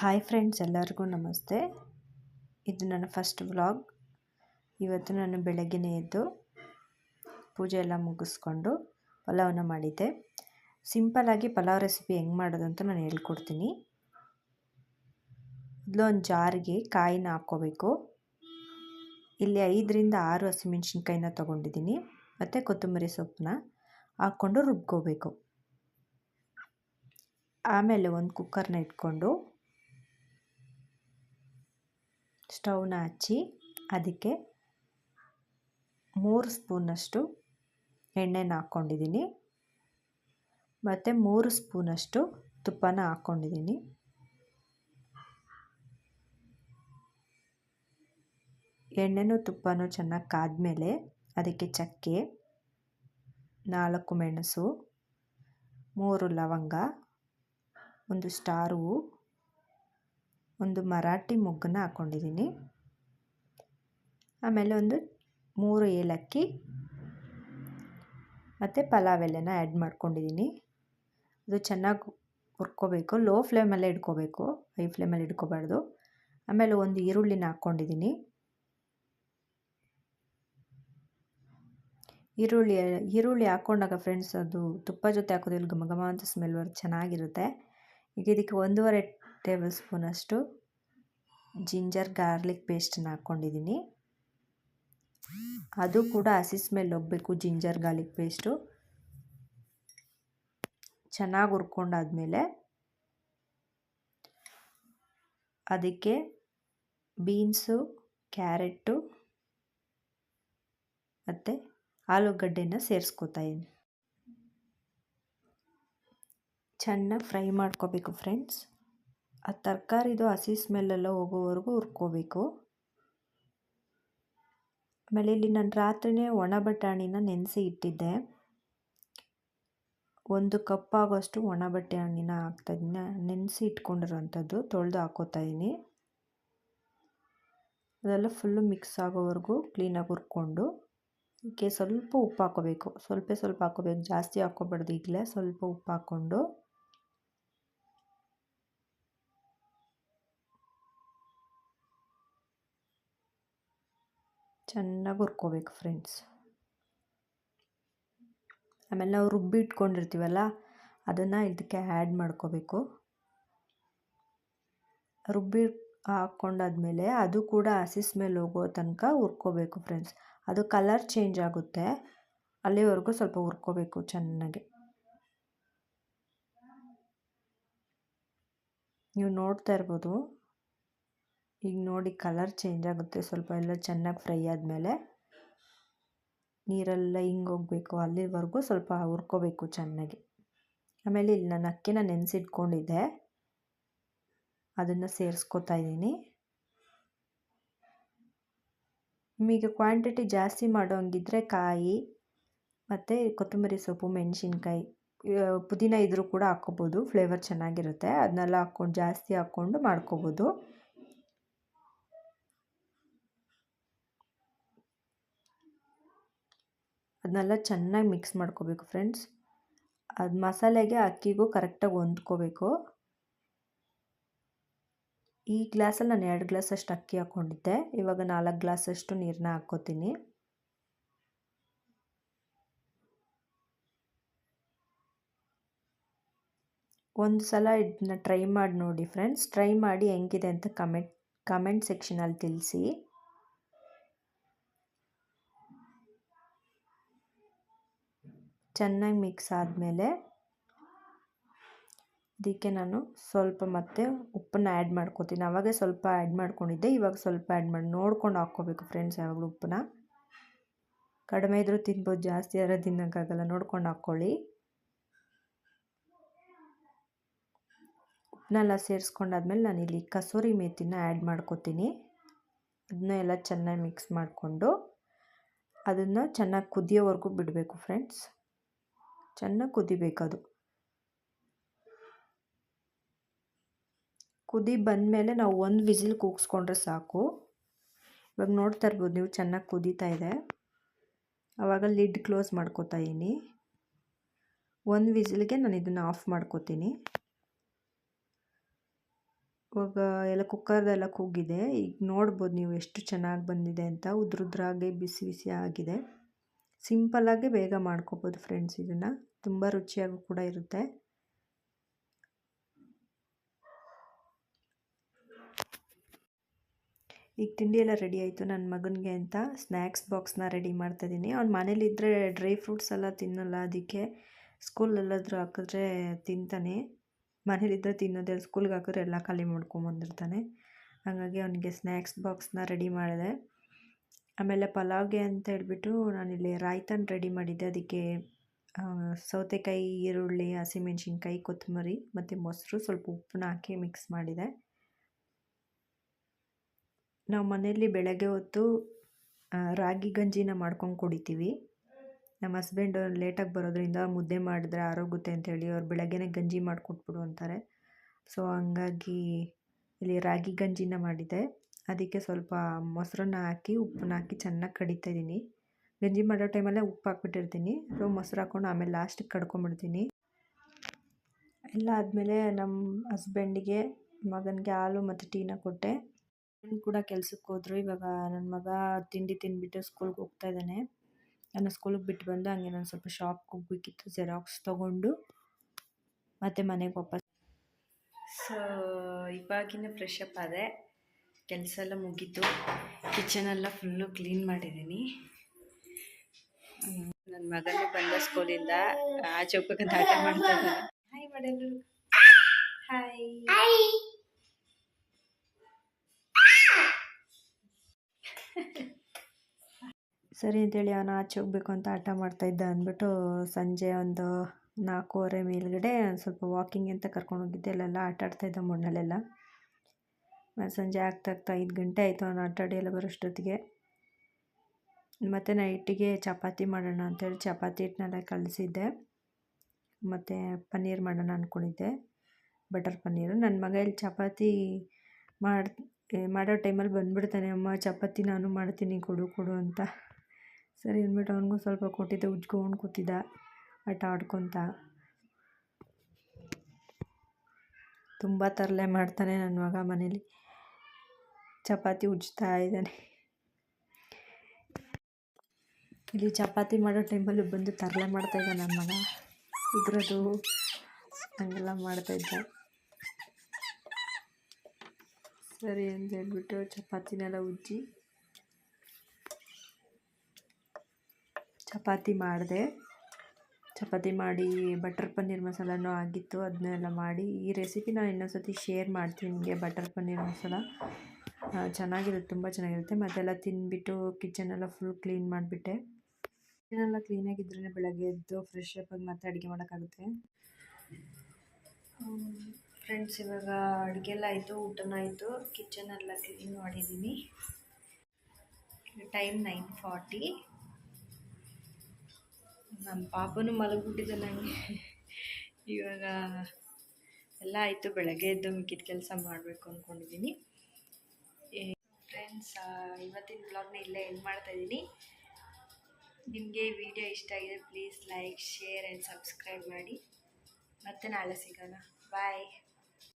Hi friends ಎಲ್ಲರಿಗೂ ನಮಸ್ತೆ. ಇದು ನನ್ನ ಫಸ್ಟ್ ವ್ಲಾಗ್ ಇವತ್ತು ನಾನು ಬೆಳಗ್ಗೆನೇ ಎದ್ದು ಪೂಜೆ ಎಲ್ಲ ಮುಗಿಸ್ಕೊಂಡು ಪಲಾವನ್ನ ಮಾಡಿದ್ದೆ. ಸಿಂಪಲ್ಲಾಗಿ ಪಲಾವ್ ರೆಸಿಪಿ ಹೆಂಗೆ ಮಾಡೋದು ಅಂತ ನಾನು ಹೇಳ್ಕೊಡ್ತೀನಿ. ಒಂದು ಜಾರಿಗೆ ಕಾಯಿನ ಹಾಕ್ಕೋಬೇಕು. ಇಲ್ಲಿ ಐದರಿಂದ ಆರು ಹಸಿಮೆಣ್ಸಿನ್ಕಾಯಿನ ತೊಗೊಂಡಿದ್ದೀನಿ. ಮತ್ತು ಕೊತ್ತಂಬರಿ ಸೊಪ್ಪನ್ನ ಹಾಕ್ಕೊಂಡು ರುಬ್ಕೋಬೇಕು. ಆಮೇಲೆ ಒಂದು ಕುಕ್ಕರ್ನ ಇಟ್ಕೊಂಡು ಸ್ಟವ್ನ ಹಚ್ಚಿ ಅದಕ್ಕೆ ಮೂರು ಸ್ಪೂನಷ್ಟು ಎಣ್ಣೆನ ಹಾಕ್ಕೊಂಡಿದ್ದೀನಿ. ಮತ್ತು ಮೂರು ಸ್ಪೂನಷ್ಟು ತುಪ್ಪನ ಹಾಕ್ಕೊಂಡಿದ್ದೀನಿ. ಎಣ್ಣೆನೂ ತುಪ್ಪನೂ ಚೆನ್ನಾಗಿ ಕಾದ್ಮೇಲೆ ಅದಕ್ಕೆ ಚಕ್ಕೆ, ನಾಲ್ಕು ಮೆಣಸು, ಮೂರು ಲವಂಗ, ಒಂದು ಸ್ಟಾರ್ ಒಂದು ಮರಾಠಿ ಮೊಗ್ಗನ್ನ ಹಾಕ್ಕೊಂಡಿದ್ದೀನಿ ಆಮೇಲೆ ಒಂದು ಮೂರು ಏಲಕ್ಕಿ ಮತ್ತು ಪಲಾವ್ ಎಲೆನ ಆ್ಯಡ್ ಮಾಡ್ಕೊಂಡಿದ್ದೀನಿ. ಅದು ಚೆನ್ನಾಗಿ ಹುರ್ಕೋಬೇಕು ಲೋ ಫ್ಲೇಮಲ್ಲೇ ಇಟ್ಕೋಬೇಕು ಹೈ ಫ್ಲೇಮಲ್ಲಿ ಇಟ್ಕೋಬಾರ್ದು. ಆಮೇಲೆ ಒಂದು ಈರುಳ್ಳಿನ ಹಾಕ್ಕೊಂಡಿದ್ದೀನಿ ಈರುಳ್ಳಿ ಈರುಳ್ಳಿ ಹಾಕ್ಕೊಂಡಾಗ ಫ್ರೆಂಡ್ಸ್ ಅದು ತುಪ್ಪ ಜೊತೆ ಹಾಕೋದ್ರಲ್ಲಿ ಘಮ ಘಮ ಅಂತ ಸ್ಮೆಲ್ ಬರೋದು ಚೆನ್ನಾಗಿರುತ್ತೆ. ಈಗ ಇದಕ್ಕೆ ಒಂದೂವರೆ ಟೇಬಲ್ ಸ್ಪೂನಷ್ಟು ಜಿಂಜರ್ ಗಾರ್ಲಿಕ್ ಪೇಸ್ಟನ್ನ ಹಾಕ್ಕೊಂಡಿದ್ದೀನಿ. ಅದು ಕೂಡ ಹಸಿ ಸ್ಮೆಲ್ ಹೋಗಬೇಕು ಜಿಂಜರ್ ಗಾರ್ಲಿಕ್ ಪೇಸ್ಟು. ಚೆನ್ನಾಗಿ ಹುರ್ಕೊಂಡಾದ್ಮೇಲೆ ಅದಕ್ಕೆ ಬೀನ್ಸು ಕ್ಯಾರೆಟು ಮತ್ತು ಆಲೂಗಡ್ಡೆನ ಸೇರಿಸ್ಕೊತಾ ಇದ್ದೀನಿ. ಚೆನ್ನಾಗಿ ಫ್ರೈ ಮಾಡ್ಕೋಬೇಕು ಫ್ರೆಂಡ್ಸ್. ಆ ತರಕಾರಿದು ಹಸಿ ಸ್ಮೆಲ್ಲೆಲ್ಲ ಹೋಗೋವರೆಗೂ ಹುರ್ಕೋಬೇಕು. ಆಮೇಲೆ ಇಲ್ಲಿ ನಾನು ರಾತ್ರಿನೇ ಒಣ ಬಟಾಣಿನ ನೆನೆಸಿ ಇಟ್ಟಿದ್ದೆ. ಒಂದು ಕಪ್ ಆಗೋಷ್ಟು ಒಣ ಹಣ್ಣಿನ ಹಾಕ್ತಾಯಿದ್ದೀನಿ ನೆನೆಸಿ ಇಟ್ಕೊಂಡಿರೋಂಥದ್ದು, ತೊಳೆದು ಹಾಕೋತಾ ಇದ್ದೀನಿ. ಅದೆಲ್ಲ ಫುಲ್ಲು ಮಿಕ್ಸ್ ಆಗೋವರೆಗೂ ಕ್ಲೀನಾಗಿ ಹುರ್ಕೊಂಡು ಇದಕ್ಕೆ ಸ್ವಲ್ಪ ಉಪ್ಪು ಹಾಕೋಬೇಕು. ಸ್ವಲ್ಪ ಸ್ವಲ್ಪ ಹಾಕೋಬೇಕು. ಜಾಸ್ತಿ ಹಾಕೋಬಾರ್ದು ಈಗಲೇ. ಸ್ವಲ್ಪ ಉಪ್ಪು ಹಾಕ್ಕೊಂಡು ಚೆನ್ನಾಗಿ ಹುರ್ಕೋಬೇಕು ಫ್ರೆಂಡ್ಸ್ ಆಮೇಲೆ ನಾವು ರುಬ್ಬಿ ಇಟ್ಕೊಂಡಿರ್ತೀವಲ್ಲ ಅದನ್ನು ಇದಕ್ಕೆ ಆ್ಯಡ್ ಮಾಡ್ಕೋಬೇಕು. ರುಬ್ಬಿ ಹಾಕ್ಕೊಂಡಾದ್ಮೇಲೆ ಅದು ಕೂಡ ಹಸಿ ಮೇಲೆ ಹೋಗೋ ತನಕ ಹುರ್ಕೋಬೇಕು ಫ್ರೆಂಡ್ಸ್ ಅದು ಕಲರ್ ಚೇಂಜ್ ಆಗುತ್ತೆ. ಅಲ್ಲಿವರೆಗೂ ಸ್ವಲ್ಪ ಹುರ್ಕೋಬೇಕು ಚೆನ್ನಾಗಿ. ನೀವು ನೋಡ್ತಾ ಇರ್ಬೋದು. ಈಗ ನೋಡಿ ಕಲರ್ ಚೇಂಜ್ ಆಗುತ್ತೆ. ಸ್ವಲ್ಪ ಎಲ್ಲ ಚೆನ್ನಾಗಿ ಫ್ರೈ ಆದಮೇಲೆ ನೀರೆಲ್ಲ ಹಿಂಗೆ ಹೋಗಬೇಕು. ಅಲ್ಲಿವರೆಗೂ ಸ್ವಲ್ಪ ಹುರ್ಕೋಬೇಕು ಚೆನ್ನಾಗಿ. ಆಮೇಲೆ ಇಲ್ಲಿ ನಾನು ಅಕ್ಕಿನ ನೆನೆಸಿಟ್ಕೊಂಡಿದ್ದೆ. ಅದನ್ನು ಸೇರಿಸ್ಕೊತಾ ಇದ್ದೀನಿ. ನಿಮಗೆ ಕ್ವಾಂಟಿಟಿ ಜಾಸ್ತಿ ಮಾಡೋಂಗಿದ್ರೆ ಕಾಯಿ ಮತ್ತು ಕೊತ್ತಂಬರಿ ಸೊಪ್ಪು, ಮೆಣಸಿನ್ಕಾಯಿ ಪುದೀನ ಇದ್ದರೂ ಕೂಡ ಹಾಕ್ಕೋಬೋದು. ಫ್ಲೇವರ್ ಚೆನ್ನಾಗಿರುತ್ತೆ. ಅದನ್ನೆಲ್ಲ ಹಾಕ್ಕೊಂಡು ಜಾಸ್ತಿ ಹಾಕ್ಕೊಂಡು ಮಾಡ್ಕೋಬೋದು. ಅದನ್ನೆಲ್ಲ ಚೆನ್ನಾಗಿ ಮಿಕ್ಸ್ ಮಾಡ್ಕೋಬೇಕು ಫ್ರೆಂಡ್ಸ್ ಅದು ಮಸಾಲೆಗೆ ಅಕ್ಕಿಗೂ ಕರೆಕ್ಟಾಗಿ ಹೊಂದ್ಕೋಬೇಕು. ಈ ಗ್ಲಾಸಲ್ಲಿ ನಾನು ಎರಡು ಗ್ಲಾಸಷ್ಟು ಅಕ್ಕಿ ಹಾಕ್ಕೊಂಡಿದ್ದೆ ಇವಾಗ ನಾಲ್ಕು ಗ್ಲಾಸಷ್ಟು ನೀರನ್ನ ಹಾಕ್ಕೋತೀನಿ. ಒಂದು ಸಲ ಇದನ್ನ ಟ್ರೈ ಮಾಡಿ ನೋಡಿ ಫ್ರೆಂಡ್ಸ್ ಟ್ರೈ ಮಾಡಿ ಹೆಂಗಿದೆ ಅಂತ ಕಮೆಂಟ್ ಕಮೆಂಟ್ ಸೆಕ್ಷನಲ್ಲಿ ತಿಳಿಸಿ. ಚೆನ್ನಾಗಿ ಮಿಕ್ಸ್ ಆದಮೇಲೆ ಅದಕ್ಕೆ ನಾನು ಸ್ವಲ್ಪ ಮತ್ತೆ ಉಪ್ಪನ್ನ ಆ್ಯಡ್ ಮಾಡ್ಕೋತೀನಿ. ಆವಾಗೇ ಸ್ವಲ್ಪ ಆ್ಯಡ್ ಮಾಡ್ಕೊಂಡಿದ್ದೆ, ಇವಾಗ ಸ್ವಲ್ಪ ಆ್ಯಡ್ ಮಾಡಿ, ನೋಡ್ಕೊಂಡು ಹಾಕ್ಕೋಬೇಕು ಫ್ರೆಂಡ್ಸ್ ಯಾವಾಗಲೂ ಉಪ್ಪನ್ನ. ಕಡಿಮೆ ಇದ್ದರೂ ತಿನ್ಬೋದು, ಜಾಸ್ತಿ ಆದರೆ ತಿನ್ನೋಕ್ಕಾಗಲ್ಲ, ನೋಡ್ಕೊಂಡು ಹಾಕ್ಕೊಳ್ಳಿ. ಉಪ್ಪನ್ನೆಲ್ಲ ಸೇರಿಸ್ಕೊಂಡಾದ್ಮೇಲೆ ನಾನು ಇಲ್ಲಿ ಕಸೂರಿ ಮೇಥಿನ ಆ್ಯಡ್ ಮಾಡ್ಕೋತೀನಿ. ಅದನ್ನ ಎಲ್ಲ ಚೆನ್ನಾಗಿ ಮಿಕ್ಸ್ ಮಾಡಿಕೊಂಡು, ಅದನ್ನು ಚೆನ್ನಾಗಿ ಕುದಿಯೋವರೆಗೂ ಬಿಡಬೇಕು ಫ್ರೆಂಡ್ಸ್ ಚೆನ್ನಾಗಿ ಕುದಿಬೇಕದು. ಕುದಿ ಬಂದಮೇಲೆ ನಾವು ಒಂದು ವಿಸಿಲ್ ಕೂಗಿಸ್ಕೊಂಡ್ರೆ ಸಾಕು. ಇವಾಗ ನೋಡ್ತಾ ಇರ್ಬೋದು ನೀವು ಚೆನ್ನಾಗಿ ಕುದೀತಾ ಇದೆ. ಆವಾಗ ಲಿಡ್ ಕ್ಲೋಸ್ ಮಾಡ್ಕೋತಾ ಇದ್ದೀನಿ. ಒಂದು ವಿಸಿಲ್ಗೆ ನಾನು ಇದನ್ನು ಆಫ್ ಮಾಡ್ಕೋತೀನಿ. ಇವಾಗ ಎಲ್ಲ ಕುಕ್ಕರ್ದೆಲ್ಲ ಕೂಗಿದೆ ಈಗ ನೋಡ್ಬೋದು ನೀವು ಎಷ್ಟು ಚೆನ್ನಾಗಿ ಬಂದಿದೆ ಅಂತ. ಉದ್ರುದ್ರಾಗೆ ಬಿಸಿ ಬಿಸಿ ಆಗಿದೆ. ಸಿಂಪಲ್ಲಾಗೆ ಬೇಗ ಮಾಡ್ಕೋಬೋದು ಫ್ರೆಂಡ್ಸ್ ಇದನ್ನು. ತುಂಬ ರುಚಿಯಾಗೂ ಕೂಡ ಇರುತ್ತೆ. ಈಗ ತಿಂಡಿ ಎಲ್ಲ ರೆಡಿ ಆಯಿತು. ನನ್ನ ಮಗನಿಗೆ ಅಂತ ಸ್ನ್ಯಾಕ್ಸ್ ಬಾಕ್ಸ್ನ ರೆಡಿ ಮಾಡ್ತಾಯಿದ್ದೀನಿ ಅವ್ನು ಮನೇಲಿದ್ದರೆ ಡ್ರೈ ಫ್ರೂಟ್ಸ್ ಎಲ್ಲ ತಿನ್ನಲ್ಲ. ಅದಕ್ಕೆ ಸ್ಕೂಲಲ್ಲಾದರೂ ಹಾಕಿದ್ರೆ ತಿಂತಾನೆ. ಮನೇಲಿದ್ದರೆ ತಿನ್ನೋದೇ ಸ್ಕೂಲ್ಗೆ ಹಾಕಿದ್ರೆ ಎಲ್ಲ ಖಾಲಿ ಮಾಡ್ಕೊಂಬಂದಿರ್ತಾನೆ ಹಾಗಾಗಿ ಅವನಿಗೆ ಸ್ನ್ಯಾಕ್ಸ್ ಬಾಕ್ಸ್ನ ರೆಡಿ ಮಾಡಿದೆ. ಆಮೇಲೆ ಪಲಾವ್ಗೆ ಅಂತ ಹೇಳ್ಬಿಟ್ಟು ನಾನಿಲ್ಲಿ ರಾಯ್ತನ್ ರೆಡಿ ಮಾಡಿದ್ದೆ. ಅದಕ್ಕೆ ಸೌತೆಕಾಯಿ, ಈರುಳ್ಳಿ, ಹಸಿಮೆಣ್ಸಿನ್ಕಾಯಿ, ಕೊತ್ತಂಬರಿ ಮತ್ತು ಮೊಸರು ಸ್ವಲ್ಪ ಉಪ್ಪನ್ನ ಹಾಕಿ ಮಿಕ್ಸ್ ಮಾಡಿದೆ. ನಾವು ಮನೆಯಲ್ಲಿ ಬೆಳಗ್ಗೆ ಹೊತ್ತು ರಾಗಿ ಗಂಜಿನ ಮಾಡ್ಕೊಂಡು ಕುಡಿತೀವಿ. ನಮ್ಮ ಹಸ್ಬೆಂಡು ಲೇಟಾಗಿ ಬರೋದ್ರಿಂದ ಮುದ್ದೆ ಮಾಡಿದ್ರೆ ಆರೋಗುತ್ತೆ ಅಂತೇಳಿ ಅವ್ರು ಬೆಳಗ್ಗೆನೇ ಗಂಜಿ ಮಾಡಿಕೊಟ್ಬಿಡು ಅಂತಾರೆ. ಸೊ ಹಂಗಾಗಿ ಇಲ್ಲಿ ರಾಗಿ ಗಂಜಿನ ಮಾಡಿದೆ. ಅದಕ್ಕೆ ಸ್ವಲ್ಪ ಮೊಸರನ್ನ ಹಾಕಿ, ಉಪ್ಪನ್ನ ಹಾಕಿ ಚೆನ್ನಾಗಿ ಕಡಿತಾ ಇದ್ದೀನಿ. ಗಂಜಿ ಮಾಡೋ ಟೈಮಲ್ಲೇ ಉಪ್ಪು ಹಾಕ್ಬಿಟ್ಟಿರ್ತೀನಿ ಸೊ, ಮೊಸರು ಹಾಕ್ಕೊಂಡು ಆಮೇಲೆ ಲಾಸ್ಟಿಗೆ ಕಡ್ಕೊಂಬಿಡ್ತೀನಿ. ಎಲ್ಲ ಆದಮೇಲೆ ನಮ್ಮ ಹಸ್ಬೆಂಡಿಗೆ ಮಗನಿಗೆ ಹಾಲು ಮತ್ತು ಟೀನ ಕೊಟ್ಟೆ. ಕೂಡ ಕೆಲ್ಸಕ್ಕೆ ಹೋದರು. ಇವಾಗ ನನ್ನ ಮಗ ತಿಂಡಿ ತಿಂದ್ಬಿಟ್ಟು ಸ್ಕೂಲ್ಗೆ ಹೋಗ್ತಾ ಇದ್ದಾನೆ. ನಾನು ಸ್ಕೂಲಿಗೆ ಬಿಟ್ಟು ಬಂದು ಹಂಗೆ ನಾನು ಸ್ವಲ್ಪ ಶಾಪ್ಗೆ ಹೋಗ್ಬೇಕಿತ್ತು ಜೆರಾಕ್ಸ್ ತೊಗೊಂಡು. ಮತ್ತು ಮನೆಗೆ ವಾಪಸ್. ಸೊ ಇವಾಗಿನ ಫ್ರೆಶ್ ಅಪ್ ಆದೆ. ಕೆಲಸ ಎಲ್ಲ ಮುಗೀತು. ಕಿಚನೆಲ್ಲ ಫುಲ್ಲು ಕ್ಲೀನ್ ಮಾಡಿದ್ದೀನಿ. ನನ್ನ ಮಗನು ಬಂದ ಸ್ಕೂಲಿಂದ ಆಚೆ ಹೋಗ್ಬೇಕಂತ ಆಟ ಮಾಡ್ತಾ ಇದ್ದಾನೆ. ಹಾಯ್ ಮಾಡಲು ಹಾಯ್ ಸರಿ ಅಂತೇಳಿ ಅವನು ಆಚೆ ಹೋಗ್ಬೇಕು ಅಂತ ಮಾಡ್ತಾ ಇದ್ದ ಅಂದ್ಬಿಟ್ಟು ಸಂಜೆ ಒಂದು ನಾಲ್ಕೂವರೆ ಮೇಲ್ಗಡೆ ಸ್ವಲ್ಪ ವಾಕಿಂಗ್ ಅಂತ ಕರ್ಕೊಂಡು ಹೋಗಿದ್ದೆ. ಅಲ್ಲೆಲ್ಲ ಆಟ ಇದ್ದ ಮಣ್ಣಲ್ಲೆಲ್ಲ ಸಂಜೆ ಆಗ್ತಾ ಆಗ್ತಾ ಐದು ಗಂಟೆ ಆಯಿತು. ಅವನು ಆಟಾಡಿ ಎಲ್ಲ ಬರೋಷ್ಟೊತ್ತಿಗೆ. ಮತ್ತು ನೈಟಿಗೆ ಚಪಾತಿ ಮಾಡೋಣ ಅಂತೇಳಿ ಚಪಾತಿ ಹಿಟ್ಟನ್ನೆಲ್ಲ ಕಲಸಿದ್ದೆ. ಮತ್ತು ಪನ್ನೀರ್ ಮಾಡೋಣ ಅಂದ್ಕೊಂಡಿದ್ದೆ ಬಟರ್ ಪನ್ನೀರು. ನನ್ನ ಮಗ ಇಲ್ಲಿ ಚಪಾತಿ ಮಾಡಿ ಮಾಡೋ ಟೈಮಲ್ಲಿ ಬಂದುಬಿಡ್ತಾನೆ. ಅಮ್ಮ, ಚಪಾತಿ ನಾನು ಮಾಡ್ತೀನಿ, ಕೊಡು ಕೊಡು ಅಂತ. ಸರಿ ಅಂದ್ಬಿಟ್ಟು ಅವನಿಗೂ ಸ್ವಲ್ಪ ಕೊಟ್ಟಿದ್ದೆ. ಉಜ್ಕೊಂಡು ಕೂತಿದ್ದ. ಆಟ ಆಡ್ಕೊತ. ತುಂಬ ತರಲೆ ಮಾಡ್ತಾನೆ ನನ್ನ ಮಗ ಮನೇಲಿ. ಚಪಾತಿ ಉಜ್ತಾ ಇದ್ದಾನೆ. ಇಲ್ಲಿ ಚಪಾತಿ ಮಾಡೋ ಟೈಮಲ್ಲಿ ಬಂದು ತರಲೆ ಮಾಡ್ತಾಯಿದ್ದ ನನ್ನ ಮಗ. ಇದ್ರದ್ದು ಹಂಗೆಲ್ಲ ಮಾಡ್ತಾಯಿದ್ದ ಸರಿ ಅಂತ ಹೇಳ್ಬಿಟ್ಟು ಚಪಾತಿನೆಲ್ಲ ಉಜ್ಜಿ ಚಪಾತಿ ಮಾಡಿದೆ. ಚಪಾತಿ ಮಾಡಿ ಬಟರ್ ಪನ್ನೀರ್ ಮಸಾಲನೂ ಆಗಿತ್ತು ಅದನ್ನೆಲ್ಲ ಮಾಡಿ. ಈ ರೆಸಿಪಿ ನಾನು ಇನ್ನೊಂದ್ಸತಿ ಶೇರ್ ಮಾಡ್ತೀನಿ ನಿಮಗೆ ಬಟರ್ ಪನ್ನೀರ್ ಮಸಾಲ. ಚೆನ್ನಾಗಿರುತ್ತೆ, ತುಂಬ ಚೆನ್ನಾಗಿರುತ್ತೆ. ಮತ್ತೆಲ್ಲ ತಿಂದ್ಬಿಟ್ಟು ಕಿಚನೆಲ್ಲ ಫುಲ್ ಕ್ಲೀನ್ ಮಾಡಿಬಿಟ್ಟೆ. ಕಿಚನೆಲ್ಲ ಕ್ಲೀನಾಗಿದ್ರೇ ಬೆಳಗ್ಗೆ ಎದ್ದು ಫ್ರೆಶ್ ಅಪ್ ಆಗಿ ಮತ್ತೆ ಅಡುಗೆ ಮಾಡೋಕ್ಕಾಗುತ್ತೆ? ಫ್ರೆಂಡ್ಸ್ ಇವಾಗ ಅಡುಗೆ ಎಲ್ಲ ಆಯಿತು, ಊಟನೂ ಆಯಿತು. ಕಿಚನೆಲ್ಲ ಕ್ಲೀನ್ ಮಾಡಿದ್ದೀನಿ ಟೈಮ್ ನೈನ್ ಫಾರ್ಟಿ ನಮ್ಮ ಪಾಪನೂ ಮಲಗಿಬಿಟ್ಟಿದೆ ನನಗೆ ಇವಾಗ ಎಲ್ಲ ಆಯಿತು, ಬೆಳಗ್ಗೆ ಎದ್ದು ಮಿಕ್ಕಿದ ಕೆಲಸ ಮಾಡಬೇಕು ಅಂದ್ಕೊಂಡಿದ್ದೀನಿ ಫ್ರೆಂಡ್ಸ್ ಇವತ್ತಿನ ಬ್ಲಾಗ್ನ ಇಲ್ಲೇ ಎಂಡ್ ಮಾಡ್ತಾಯಿದ್ದೀನಿ ನಿಮಗೆ ವಿಡಿಯೋ ಇಷ್ಟ ಆಗಿದೆ please like share and subscribe ಮಾಡಿ. ಮತ್ತೆ ನಾಳೆ ಸಿಗೋಣ. ಬಾಯ್